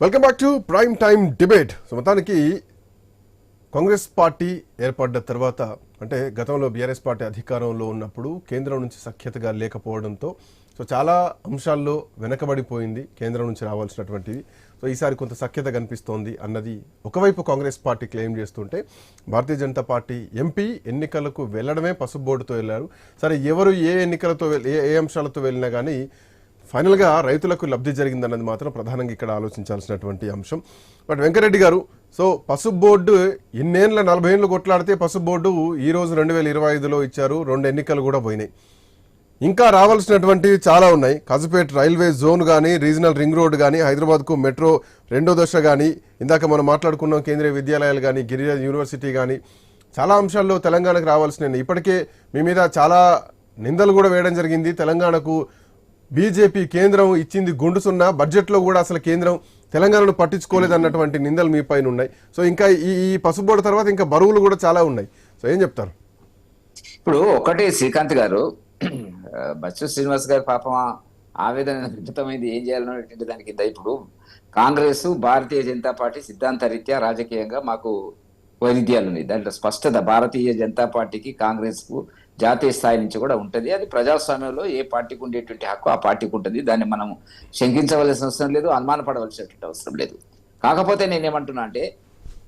Welcome back to prime time debate so మొత్తానికి Congress party ఏర్పడ్డ తర్వాత అంటే గతంలో బీఆర్ఎస్ పార్టీ అధికారంలో ఉన్నప్పుడు కేంద్రం నుంచి సఖ్యతగా లేకపోవడంతో సో చాలా అంశాల్లో వెనకబడిపోయింది కేంద్రం నుంచి రావాల్సినటువంటిది సో ఈసారి కొంత సఖ్యత కనిపిస్తోంది అన్నది ఒకవైపు కాంగ్రెస్ పార్టీ క్లెయిమ్ చేస్తుంటే భారతీయ జనతా పార్టీ ఎంపీ ఎన్నికలకు వెళ్ళడమే పసుపు బోర్డుతో వెళ్ళారు. సరే ఎవరు ఏ ఎన్నికలతో ఏ ఏ అంశాలతో వెళ్ళినా కానీ ఫైనల్గా రైతులకు లబ్ధి జరిగిందన్నది మాత్రం ప్రధానంగా ఇక్కడ ఆలోచించాల్సినటువంటి అంశం. బట్ వెంకరెడ్డి గారు సో పసుపు బోర్డు ఇన్నేళ్ళ నలభై ఏళ్ళు కొట్లాడితే పసుపు బోర్డు ఈ రోజు రెండు వేల ఇరవై ఐదులో ఇచ్చారు రెండు ఎన్నికలు కూడా పోయినాయి. ఇంకా రావాల్సినటువంటివి చాలా ఉన్నాయి. కాజుపేట రైల్వే జోన్ కానీ రీజనల్ రింగ్ రోడ్ కానీ హైదరాబాద్కు మెట్రో రెండో దశ కానీ ఇందాక మనం మాట్లాడుకున్నాం కేంద్రీయ విద్యాలయాలు కానీ గిరిజన యూనివర్సిటీ కానీ చాలా అంశాల్లో తెలంగాణకు రావాల్సినవి. ఇప్పటికే మీ మీద చాలా నిందలు కూడా వేయడం జరిగింది. తెలంగాణకు బీజేపీ కేంద్రం ఇచ్చింది గుండు సున్నా. బడ్జెట్లో కూడా అసలు కేంద్రం తెలంగాణను పట్టించుకోలేదు అన్నటువంటి నిందలు మీ పైన ఉన్నాయి. సో ఇంకా ఈ ఈ పసుబోర్డు తర్వాత ఇంకా బరువులు కూడా చాలా ఉన్నాయి. సో ఏం చెప్తారు? ఇప్పుడు ఒకటి శ్రీకాంత్ గారు బచ్చు శ్రీనివాస్ గారు పాపం ఆవేదన వ్యక్తమైంది. ఏం చేయాలనేటువంటి దాని కింద ఇప్పుడు కాంగ్రెస్ భారతీయ జనతా పార్టీ సిద్ధాంత రీత్యా రాజకీయంగా మాకు వైవిధ్యాలు ఉన్నాయి దాంట్లో స్పష్టత భారతీయ జనతా పార్టీకి కాంగ్రెస్కు జాతీయ స్థాయి నుంచి కూడా ఉంటది. అది ప్రజాస్వామ్యంలో ఏ పార్టీకి ఉండేటువంటి హక్కు ఆ పార్టీకి ఉంటుంది. దాన్ని మనం శంకించవలసిన అవసరం లేదు అనుమానపడవలసినటువంటి అవసరం లేదు. కాకపోతే నేనేమంటున్నా అంటే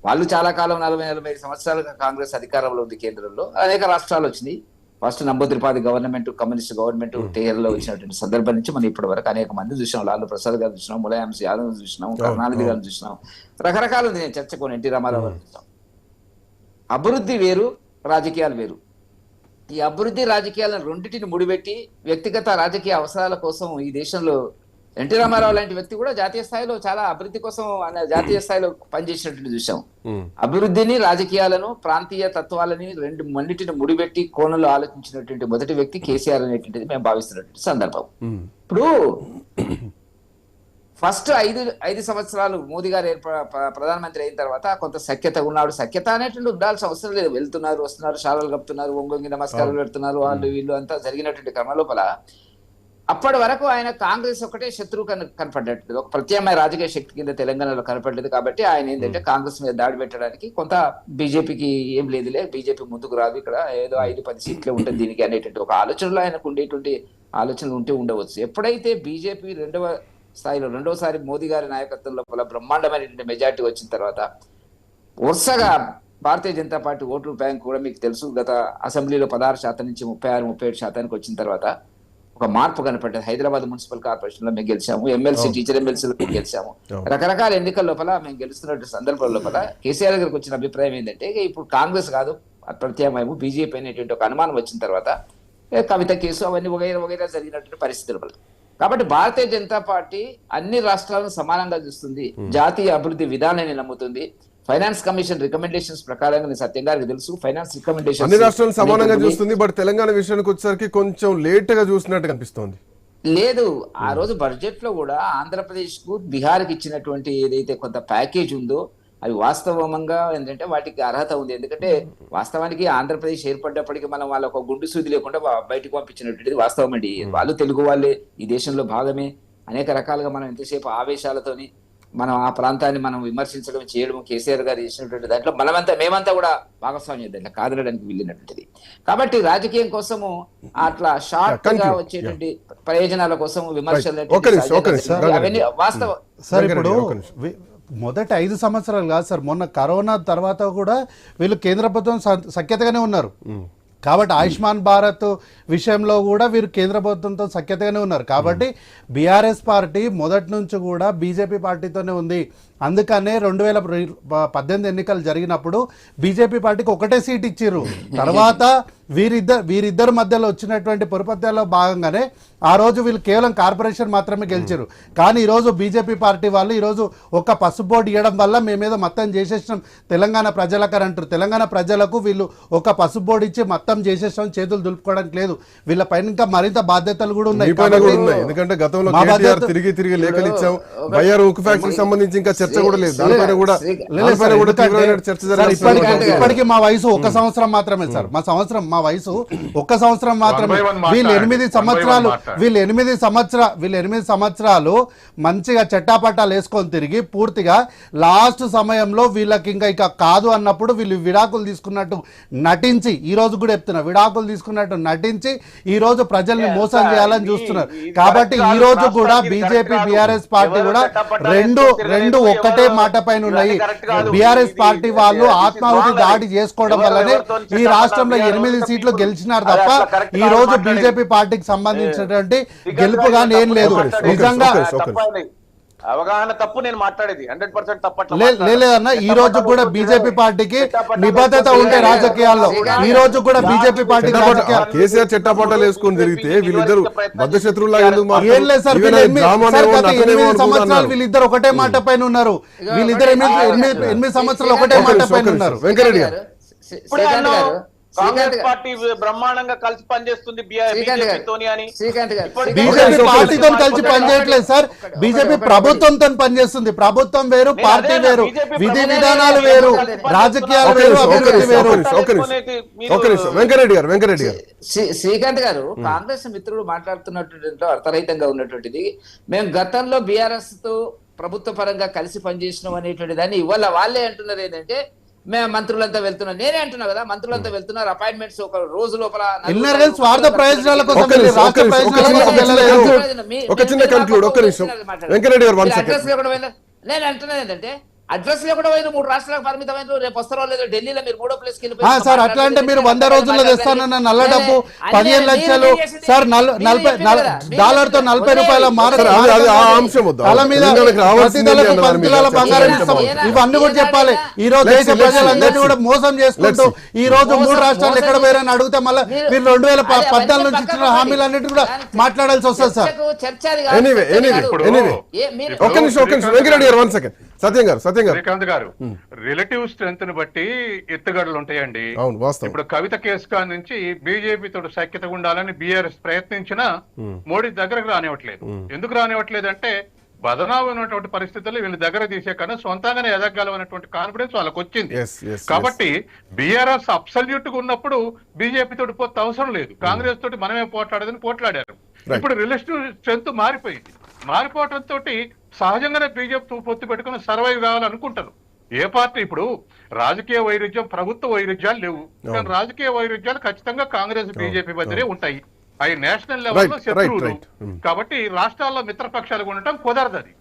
వాళ్ళు చాలా కాలం నలభై నలభై ఐదు సంవత్సరాలుగా కాంగ్రెస్ అధికారంలో ఉంది కేంద్రంలో. అనేక రాష్ట్రాలు వచ్చినాయి. ఫస్ట్ నంబూద్రిపాది గవర్నమెంట్ కమ్యూనిస్ట్ గవర్నమెంట్లో వచ్చినటువంటి సందర్భం నుంచి మనం ఇప్పటి వరకు అనేక మంది చూసినాం. లాలు ప్రసాద్ గారు చూసినాం ములాయం యాదవ్ చూసినాం కరుణానిధి గారిని చూసినాం. రకరకాల నేను చర్చకోని ఎన్టీ రామారావు గారిని చూసినాం. అభివృద్ధి వేరు రాజకీయాలు వేరు. ఈ అభివృద్ధి రాజకీయాలను రెండింటిని ముడిపెట్టి వ్యక్తిగత రాజకీయ అవసరాల కోసం ఈ దేశంలో ఎన్టీ రామారావు లాంటి వ్యక్తి కూడా జాతీయ స్థాయిలో చాలా అభివృద్ధి కోసం ఆయన జాతీయ స్థాయిలో పనిచేసినట్టు చూసాం అభివృద్ధిని రాజకీయాలను ప్రాంతీయ తత్వాలని రెండు మన్నిటిని ముడిపెట్టి కోణంలో ఆలోచించినటువంటి మొదటి వ్యక్తి కేసీఆర్ అనేటువంటిది మేము భావిస్తున్నటువంటి సందర్భం. ఇప్పుడు ఫస్ట్ ఐదు ఐదు సంవత్సరాలు మోదీ గారు ప్రధానమంత్రి అయిన తర్వాత కొంత సఖ్యత ఉన్నాడు. సఖ్యత అనేటువంటి ఉండాల్సిన అవసరం లేదు. వెళ్తున్నారు వస్తున్నారు శాలలు కప్పుతున్నారు ఒంగొంగి నమస్కారాలు పెడుతున్నారు వాళ్ళు వీళ్ళు అంతా జరిగినటువంటి క్రమ లోపల అప్పటి వరకు ఆయన కాంగ్రెస్ ఒకటే శత్రువు కన కనపడ్డట్టు ఒక ప్రత్యామ్నాయ రాజకీయ శక్తి కింద తెలంగాణలో కనపడలేదు కాబట్టి ఆయన ఏంటంటే కాంగ్రెస్ మీద దాడి పెట్టడానికి కొంత బీజేపీకి ఏం లేదులే బీజేపీ ముందుకు రాదు ఇక్కడ. ఏదో ఐదు పది సీట్లే ఉంటుంది దీనికి అనేటువంటి ఒక ఆలోచనలో ఆయనకు ఉండేటువంటి ఆలోచనలు ఉంటే ఉండవచ్చు. ఎప్పుడైతే బీజేపీ రెండవ స్థాయిలో రెండోసారి మోదీ గారి నాయకత్వం లోపల బ్రహ్మాండమైనటువంటి మెజార్టీ వచ్చిన తర్వాత వరుసగా Bharatiya Janata party vote bank కూడా మీకు తెలుసు గత అసెంబ్లీలో పదహారు శాతం నుంచి ముప్పై ఆరు ముప్పై ఏడు శాతానికి వచ్చిన తర్వాత ఒక మార్పు కనపడ్డది. హైదరాబాద్ మున్సిపల్ కార్పొరేషన్లో మేము గెలిచాము ఎమ్మెల్సీ టీచర్ ఎమ్మెల్సీలో మేము గెలిచాము. రకరకాల ఎన్నికల లోపల మేము గెలుస్తున్న సందర్భం లోపల కేసీఆర్ గారికి వచ్చిన అభిప్రాయం ఏంటంటే ఇప్పుడు కాంగ్రెస్ కాదు ప్రత్యామ్నాయము బీజేపీ అనేటువంటి ఒక అనుమానం వచ్చిన తర్వాత కవిత కేసు అవన్నీ వగైరా వగైరా జరిగినటువంటి పరిస్థితుల. వల్ల కాబట్టి భారతీయ జనతా పార్టీ అన్ని రాష్ట్రాలను సమానంగా చూస్తుంది. జాతీయ అభివృద్ధి విధానాన్ని నమ్ముతుంది. ఫైనాన్స్ కమిషన్ రికమెండేషన్స్ ప్రకారంగా నేను సత్యం గారికి తెలుసు. ఫైనాన్స్ రికమెండేషన్ అన్ని రాష్ట్రాలను సమానంగా చూస్తుంది బట్ తెలంగాణ విషయానికి వచ్చేసరికి కొంచెం లేట్గా చూసినట్టు కనిపిస్తోంది. లేదు ఆ రోజు బడ్జెట్లో కూడా ఆంధ్రప్రదేశ్కు బీహార్కి ఇచ్చినటువంటి ఏదైతే కొంత ప్యాకేజ్ ఉందో అవి వాస్తవంగా ఏంటంటే వాటికి అర్హత ఉంది. ఎందుకంటే వాస్తవానికి ఆంధ్రప్రదేశ్ ఏర్పడ్డప్పటికి మనం వాళ్ళ ఒక గుండు సూది లేకుండా బయటకు పంపించినటువంటిది వాస్తవం అండి వాళ్ళు తెలుగు వాళ్ళే ఈ దేశంలో భాగమే. అనేక రకాలుగా మనం ఎంతసేపు ఆవేశాలతోని మనం ఆ ప్రాంతాన్ని మనం విమర్శించడం చేయడం కేసీఆర్ గారు చేసినటువంటి దాంట్లో మనమంతా మేమంతా కూడా భాగస్వామ్యం దాంట్లో కాదనడానికి వెళ్ళినటువంటిది కాబట్టి రాజకీయం కోసము అట్లా షార్ట్గా. వచ్చేటువంటి ప్రయోజనాల కోసం విమర్శలు అవన్నీ వాస్తవం మొదటి ఐదు సంవత్సరాలు కాదు సార్. మొన్న కరోనా తర్వాత కూడా వీళ్ళు కేంద్ర ప్రభుత్వం సఖ్యతగానే ఉన్నారు. కాబట్టి ఆయుష్మాన్ భారత్ విషయంలో కూడా వీరు కేంద్ర ప్రభుత్వంతో సఖ్యతగానే ఉన్నారు. కాబట్టి బీఆర్ఎస్ పార్టీ మొదటి నుంచి కూడా బీజేపీ పార్టీతోనే ఉంది. అందుకనే రెండు వేల పద్దెనిమిది ఎన్నికలు జరిగినప్పుడు బీజేపీ పార్టీకి ఒకటే సీట్ ఇచ్చిర్రు. తర్వాత వీరిద్దరు వీరిద్దరి మధ్యలో వచ్చినటువంటి పొరపత్యాల్లో భాగంగానే ఆ రోజు వీళ్ళు కేవలం కార్పొరేషన్ మాత్రమే గెలిచారు కానీ ఈరోజు బీజేపీ పార్టీ వాళ్ళు ఈరోజు ఒక పసుపోటు ఇవ్వడం వల్ల మేమేదో మొత్తం చేసేసినాం. తెలంగాణ ప్రజలకు అని అంటారు. తెలంగాణ ప్రజలకు వీళ్ళు ఒక పసుపోటు ఇచ్చి మొత్తం చేసేసాం చేతులు దులుపుకోవడానికి లేదు. వీళ్ళ పైన ఇంకా మరింత బాధ్యతలు కూడా ఉన్నాయి. ఎందుకంటే గతంలో తిరిగి తిరిగి లేఖలు ఇచ్చాం. సంబంధించి ఇంకా చర్చ కూడా లేదు దానిపైన కూడా దానిపైన కూడా తీవ్రమైన చర్చ జరగాల్సిన ఇప్పటికి మా వయసు ఒక్క సంవత్సరం మాత్రమే సార్ మా సంవత్సరం మా వయసు ఒక్క సంవత్సరం మాత్రమే. వీళ్ళు ఎనిమిది సంవత్సరాలు. వీళ్ళు ఎనిమిది సంవత్సర వీళ్ళు ఎనిమిది సంవత్సరాలు మంచిగా చట్టాపట్టాలు వేసుకొని తిరిగి పూర్తిగా లాస్ట్ సమయంలో వీళ్ళకి ఇంకా ఇక కాదు అన్నప్పుడు వీళ్ళు విడాకులు తీసుకున్నట్టు నటించి ఈ రోజు కూడా చెప్తున్నా విడాకులు తీసుకున్నట్టు నటించి ఈ రోజు ప్రజల్ని మోసం చేయాలని చూస్తున్నారు కాబట్టి ఈ. రోజు కూడా బీజేపీ బీఆర్ఎస్. పార్టీ కూడా రెండు రెండు తిరగలేదు, ఒక్కటే మాట పైన ఉన్నాయి. బీఆర్ఎస్ పార్టీ వాళ్ళు ఆత్మాహుతి దాడి. చేసుకోవడం వల్లనే ఈ రాష్ట్రంలో ఎనిమిది సీట్లు గెలిచినారు తప్ప ఈ రోజు. బీజేపీ పార్టీకి సంబంధించినటువంటి శ్రీకాంత్ గెలుపు గారు కానీ ఏం తప్పు లేదు. నిజంగా. అవగాహన తప్పు నేను మాట్లాడేది. హండ్రెడ్ పర్సెంట్ తప్పట్ల లే- లే- లేదన్న ఈ రోజు కూడా బీజేపీ పార్టీకి నిబద్ధత ఉంటే రాజకీయాల్లో. ఈ రోజు కూడా బీజేపీ పార్టీ కేసీఆర్ చట్టాపట్టాలు వేసుకొని తిరిగితే వీళ్ళిద్దరు బద్ద శత్రువులా ఎందుకు ఏం లేదు సార్ సంవత్సరాలు. వీళ్ళిద్దరు ఒకటే మాట పైన ఉన్నారు. వీళ్ళిద్దరు ఎనిమిది ఎనిమిది ఎనిమిది సంవత్సరాలు ఒకటే మాట పైన ఉన్నారు. కాంగ్రెస్ గారు. పార్టీ బ్రహ్మాండంగా కలిసి పనిచేస్తుంది బీజేపీ పార్టీతో కలిసి. పనిచేయట్లేదు సార్. బీజేపీ ప్రభుత్వంతో పనిచేస్తుంది. ప్రభుత్వం వేరు పార్టీ వేరు విధి విధానాలు వేరు, రాజకీయాలు వేరు అభివృద్ధి వేరు. వెంకరెడ్డి గారు వెంకరెడ్డి గారు. శ్రీ- శ్రీకాంత్ గారు కాంగ్రెస్ మిత్రుడు మాట్లాడుతున్నటువంటి అర్థరహితంగా ఉన్నటువంటిది మేము గతంలో బీఆర్ఎస్తో ప్రభుత్వ పరంగా కలిసి పనిచేసినాం అనేటువంటి దాన్ని ఇవాళ వాళ్ళే అంటున్నారు ఏంటంటే మేము మంత్రులంతా వెళ్తున్నాం నేనే అంటున్నా కదా మంత్రులంతా వెళ్తున్నారు. అపాయింట్మెంట్స్ ఒక రోజు లోపల స్వార్థ ప్రయోజనాల కోసం ఒక చిన్న ఒక నిమిషం. వెంకరెడ్డి గారు, నేను అంటున్నది ఏంటంటే అడ్రస్లో కూడా పోయిన మూడు రాష్ట్రాలకు పరిమితమైన రేపు వస్తారో లేదో ఢిల్లీలో మీరు మూడో ప్లేస్ సార్ అట్లా అంటే మీరు వంద రోజుల్లో తెస్తానన్న నల్ల డబ్బు పదిహేను లక్షలు సార్ నల్- నలభై నల- డాలర్తో నలభై రూపాయల మారక సరే, అది- అది ఆ అంశం వద్దు. తల మీద తులాల బంగారం. ఇస్తాం ఇవన్నీ కూడా చెప్పాలి ఈ రోజు దేశ ప్రజలందరినీ కూడా. మోసం చేసుకుంటూ. ఈ రోజు మూడు రాష్ట్రాలు ఎక్కడ పోయారని అడిగితే మళ్ళీ మీరు- రెండు వేల పద్నాలుగు నుంచి ఇచ్చిన పక్కన హామీలన్నిటి కూడా మాట్లాడాల్సి వస్తుంది సార్ ఒక్క నిమిషం ఒక్క నిమిషం వెంకరెడ్డి గారు వన్ సెకండ్ సత్యం గారు సత్యం శ్రీకాంత్ గారు. రిలేటివ్ స్ట్రెంత్ని బట్టి ఎత్తుగడలు ఉంటాయండి. ఇప్పుడు కవిత కేసు కాడ నుంచి బీజేపీ తోటి సఖ్యత ఉండాలని బీఆర్ఎస్ ప్రయత్నించినా మోడీ దగ్గరకు రానివ్వట్లేదు. ఎందుకు రానివ్వట్లేదు అంటే బదనాలు ఉన్నటువంటి పరిస్థితుల్లో వీళ్ళ దగ్గర తీసే కన్నా సొంతంగానే ఎదగలమనేటువంటి కాన్ఫిడెన్స్ వాళ్ళకి వచ్చింది. కాబట్టి బీఆర్ఎస్ అబ్సల్యూట్గా ఉన్నప్పుడు బీజేపీ తోటి పోతే అవసరం లేదు. కాంగ్రెస్ తోటి మనమే పోట్లాడదని పోట్లాడారు. ఇప్పుడు రిలేటివ్ స్ట్రెంత్ మారిపోయింది. మారిపోవటం తోటి సహజంగానే బీజేపీ పొత్తు పెట్టుకుని సర్వైవ్ కావాలనుకుంటారు. ఏ పార్టీ ఇప్పుడు రాజకీయ వైరుధ్యం ప్రభుత్వ వైరుధ్యాలు లేవు. కానీ రాజకీయ వైరుధ్యాలు ఖచ్చితంగా కాంగ్రెస్ బీజేపీ మధ్యనే ఉంటాయి. అవి నేషనల్ లెవెల్లో శత్రువులు. Hmm. కాబట్టి రాష్ట్రాల్లో మిత్రపక్షాలుగా ఉండటం కుదరదు అది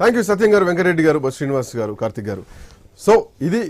థ్యాంక్ యూ సత్యం గారు వెంకరెడ్డి గారు శ్రీనివాస్ గారు కార్తిక్ గారు. సో ఇది